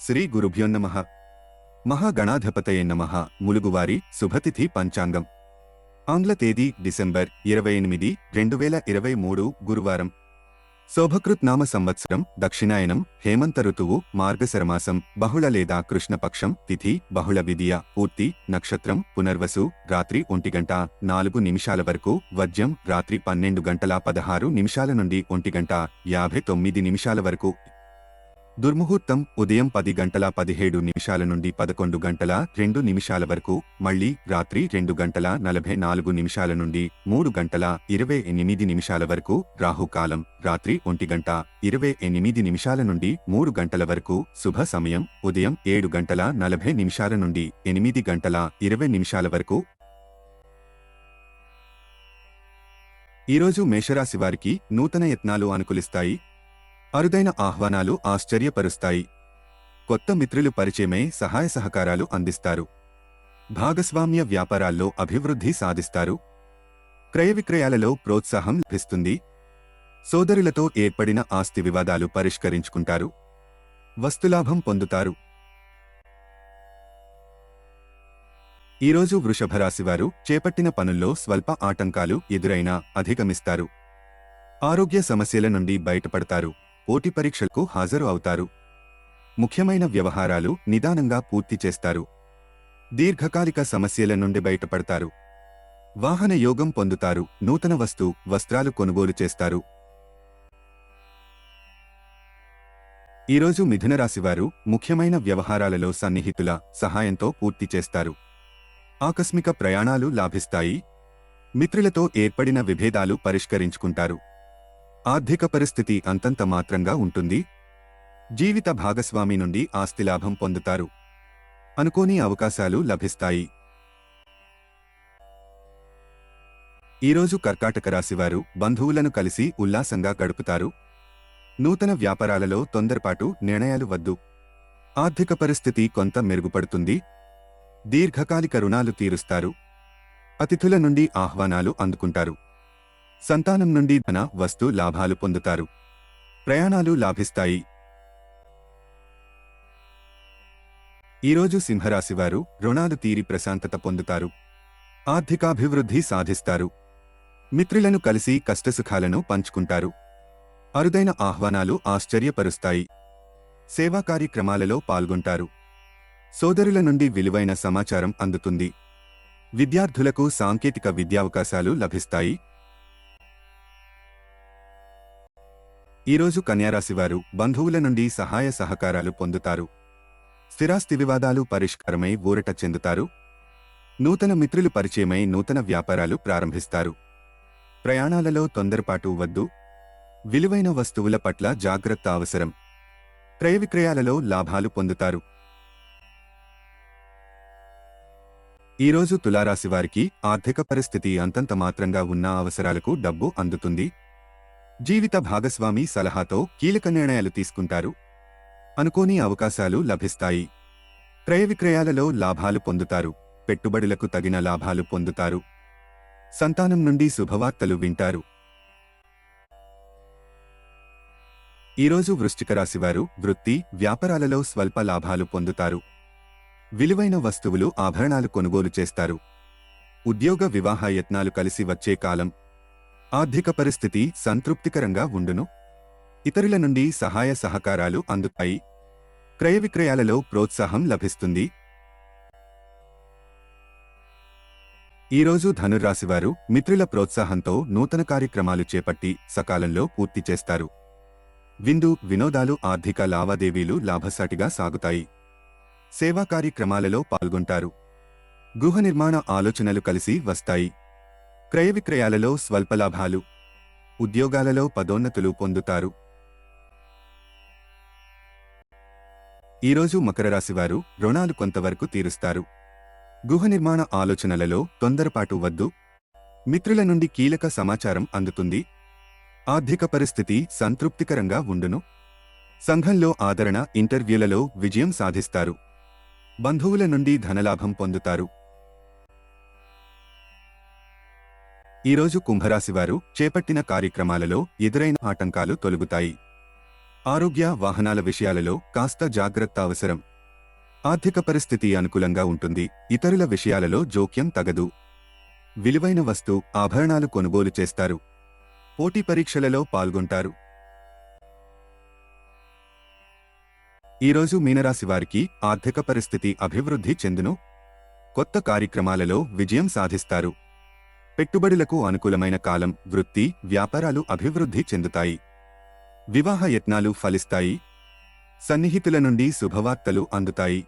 శ్రీ గురుభ్యోన్నమ మహాగణాధిపతయ నమ. ములుగువారి శుభతిథి పంచాంగం. ఆంగ్ల తేదీ డిసెంబర్ ఇరవై ఎనిమిది రెండు వేల ఇరవై మూడు గురువారం. శోభకృత్ నామ సంవత్సరం దక్షిణాయనం హేమంత ఋతువు మార్గశరమాసం బహుళ లేదా కృష్ణపక్షం తిథి బహుళ విధియ పూర్తి నక్షత్రం పునర్వసు రాత్రి ఒంటి గంట నాలుగు నిమిషాల వరకు వజ్యం రాత్రి పన్నెండు గంటల పదహారు నిమిషాల నుండి ఒంటి గంట యాభై తొమ్మిది నిమిషాల వరకు. దుర్ముహూర్తం ఉదయం పది గంటల పదిహేడు నిమిషాల నుండి పదకొండు గంటల రెండు నిమిషాల వరకు మళ్ళీ రాత్రి రెండు గంటల నలభై నాలుగు నిమిషాల నుండి మూడు గంటల ఇరవై ఎనిమిది నిమిషాల వరకు రాహుకాలం రాత్రి ఒంటి గంట ఇరవై ఎనిమిది నిమిషాల నుండి మూడు గంటల వరకు శుభ సమయం ఉదయం ఏడు గంటల నలభై నిమిషాల నుండి ఎనిమిది గంటల ఇరవై నిమిషాల వరకు. ఈరోజు మేషరాశి వారికి నూతన యత్నాలు అనుకూలిస్తాయి. అరుదైన ఆహ్వానాలు ఆశ్చర్యపరుస్తాయి. కొత్త మిత్రులు పరిచయమై సహాయ సహకారాలు అందిస్తారు. భాగస్వామ్య వ్యాపారాల్లో అభివృద్ధి సాధిస్తారు. క్రయ విక్రయాలలో ప్రోత్సాహం లభిస్తుంది. సోదరులతో ఏర్పడిన ఆస్తి వివాదాలు పరిష్కరించుకుంటారు. వస్తులాభం పొందుతారు. ఈరోజు వృషభరాశివారు చేపట్టిన పనుల్లో స్వల్ప ఆటంకాలు ఎదురైనా అధిగమిస్తారు. ఆరోగ్య సమస్యల నుండి బయటపడతారు. పోటీ పరీక్షలకు హాజరు అవుతారు. ముఖ్యమైన వ్యవహారాలు నిదానంగా పూర్తి చేస్తారు. దీర్ఘకాలిక సమస్యల నుండి బయటపడతారు. వాహన యోగం పొందుతారు. నూతన వస్తు వస్త్రాలు కొనుగోలు చేస్తారు. ఈరోజు మిథునరాశివారు ముఖ్యమైన వ్యవహారాలలో సన్నిహితుల సహాయంతో పూర్తి చేస్తారు. ఆకస్మిక ప్రయాణాలు లాభిస్తాయి. మిత్రులతో ఏర్పడిన విభేదాలు పరిష్కరించుకుంటారు. ఆర్థిక పరిస్థితి అంతంత మాత్రంగా ఉంటుంది. జీవిత భాగస్వామి నుండి ఆస్తిలాభం పొందుతారు. అనుకోని అవకాశాలు లభిస్తాయి. ఈరోజు కర్కాటక రాశివారు బంధువులను కలిసి ఉల్లాసంగా గడుపుతారు. నూతన వ్యాపారాలలో తొందరపాటు నిర్ణయాలు వద్దు. ఆర్థిక పరిస్థితి కొంత మెరుగుపడుతుంది. దీర్ఘకాలిక రుణాలు తీరుస్తారు. అతిథుల నుండి ఆహ్వానాలు అందుకుంటారు. సంతానం నుండి ధన వస్తు లాభాలు పొందుతారు. ప్రయాణాలు లాభిస్తాయి. ఈరోజు సింహరాశివారు రుణాలు తీరి ప్రశాంతత పొందుతారు. ఆర్థికాభివృద్ధి సాధిస్తారు. మిత్రులను కలిసి కష్టసుఖాలను పంచుకుంటారు. అరుదైన ఆహ్వానాలు ఆశ్చర్యపరుస్తాయి. సేవా కార్యక్రమాలలో పాల్గొంటారు. సోదరుల నుండి విలువైన సమాచారం అందుతుంది. విద్యార్థులకు సాంకేతిక విద్యావకాశాలు లభిస్తాయి. ఈరోజు కన్యారాశివారు బంధువుల నుండి సహాయ సహకారాలు పొందుతారు. స్థిరాస్తి వివాదాలు పరిష్కారమై ఊరట చెందుతారు. నూతన మిత్రులు పరిచయమై నూతన వ్యాపారాలు ప్రారంభిస్తారు. ప్రయాణాలలో తొందరపాటు వద్దు. విలువైన వస్తువుల పట్ల జాగ్రత్త అవసరం. క్రయ విక్రయాలలో లాభాలు పొందుతారు. ఈరోజు తులారాశివారికి ఆర్థిక పరిస్థితి అంతంత మాత్రంగా ఉన్న అవసరాలకు డబ్బు అందుతుంది. జీవిత భాగస్వామి సలహాతో కీలక నిర్ణయాలు తీసుకుంటారు. అనుకోని అవకాశాలు లభిస్తాయి. క్రయ విక్రయాలలో లాభాలు పొందుతారు. పెట్టుబడులకు తగిన లాభాలు పొందుతారు. సంతానం నుండి శుభవార్తలు వింటారు. ఈరోజు వృశ్చిక రాశివారు వృత్తి వ్యాపారాలలో స్వల్ప లాభాలు పొందుతారు. విలువైన వస్తువులు ఆభరణాలు కొనుగోలు చేస్తారు. ఉద్యోగ వివాహ యత్నాలు కలిసి వచ్చే కాలం ఆర్థిక పరిస్థితి సంతృప్తికరంగా ఉండును. ఇతరుల నుండి సహాయ సహకారాలు అందుతాయి. క్రయ విక్రయాలలో ప్రోత్సాహం లభిస్తుంది. ఈరోజు ధనురాశివారు మిత్రుల ప్రోత్సాహంతో నూతన కార్యక్రమాలు చేపట్టి సకాలంలో పూర్తి చేస్తారు. విందు వినోదాలు ఆర్థిక లావాదేవీలు లాభసాటిగా సాగుతాయి. సేవా కార్యక్రమాలలో పాల్గొంటారు. గృహ నిర్మాణ ఆలోచనలు కలిసి వస్తాయి. క్రయ విక్రయాలలో స్వల్ప లాభాలు ఉద్యోగాలలో పదోన్నతులు పొందుతారు. ఈరోజు మకర రాశివారు రుణాలు కొంతవరకు తీరుస్తారు. గృహ నిర్మాణ ఆలోచనలలో తొందరపాటు వద్దు. మిత్రుల నుండి కీలక సమాచారం అందుతుంది. ఆర్థిక పరిస్థితి సంతృప్తికరంగా ఉండును. సంఘంలో ఆదరణ ఇంటర్వ్యూలలో విజయం సాధిస్తారు. బంధువుల నుండి ధనలాభం పొందుతారు. ఈరోజు కుంభరాశివారు చేపట్టిన కార్యక్రమాలలో ఎదురైన ఆటంకాలు తొలగుతాయి. ఆరోగ్య వాహనాల విషయాలలో కాస్త జాగ్రత్త అవసరం. ఆర్థిక పరిస్థితి అనుకూలంగా ఉంటుంది. ఇతరుల విషయాలలో జోక్యం తగదు. విలువైన వస్తు ఆభరణాలు కొనుగోలు చేస్తారు. పోటీ పరీక్షలలో పాల్గొంటారు. ఈరోజు మీనరాశి వారికి ఆర్థిక పరిస్థితి అభివృద్ధి చెందును. కొత్త కార్యక్రమాలలో విజయం సాధిస్తారు. పెట్టుబడులకు అనుకూలమైన కాలం వృత్తి వ్యాపారాలు అభివృద్ధి చెందుతాయి. వివాహ యత్నాలు ఫలిస్తాయి. సన్నిహితుల నుండి శుభవార్తలు అందుతాయి.